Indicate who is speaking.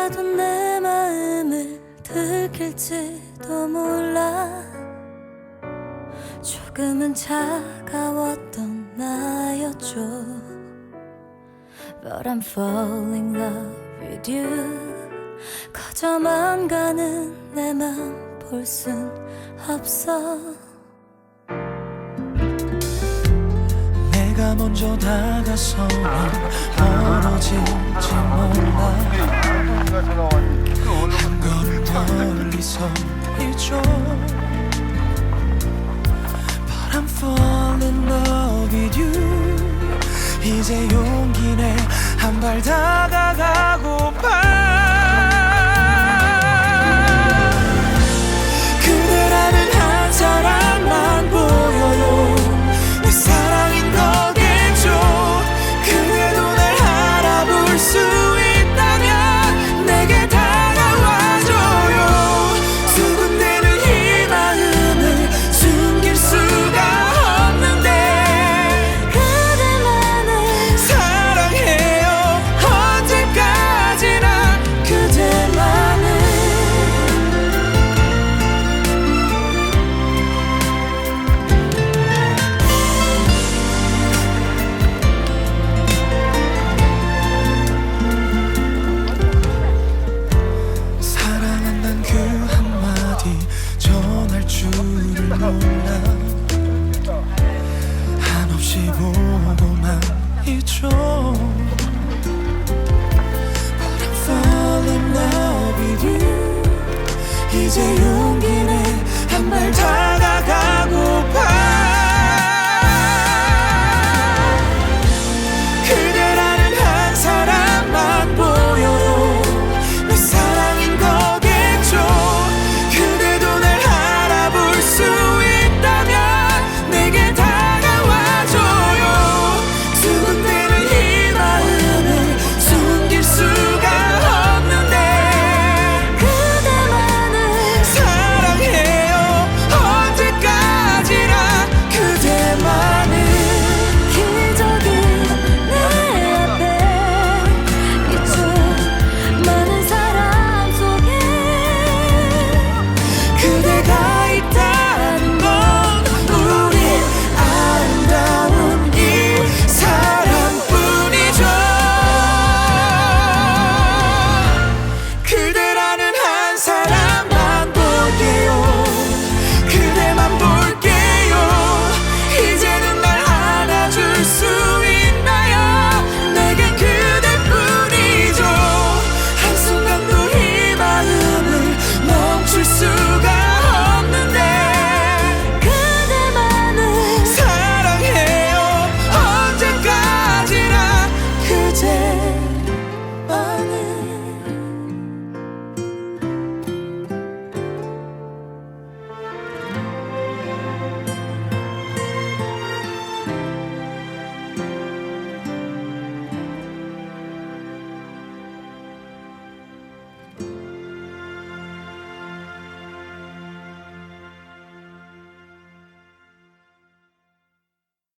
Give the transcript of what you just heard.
Speaker 1: 너라도 내 마음을 들킬지도 몰라. 조금은 차가웠던 나였죠. But I'm falling in love with you. 커져만 가는 내 맘 볼 순 없어
Speaker 2: 먼저 다가서면 멀어질지 몰라. 한 걸음 멀리 서 있죠 But I'm falling in love with you. 이제 용기 내 한 발 다가가고파 몰라 한없이 보고만 있죠 But I'm falling love with you 이제 용기 내한발 다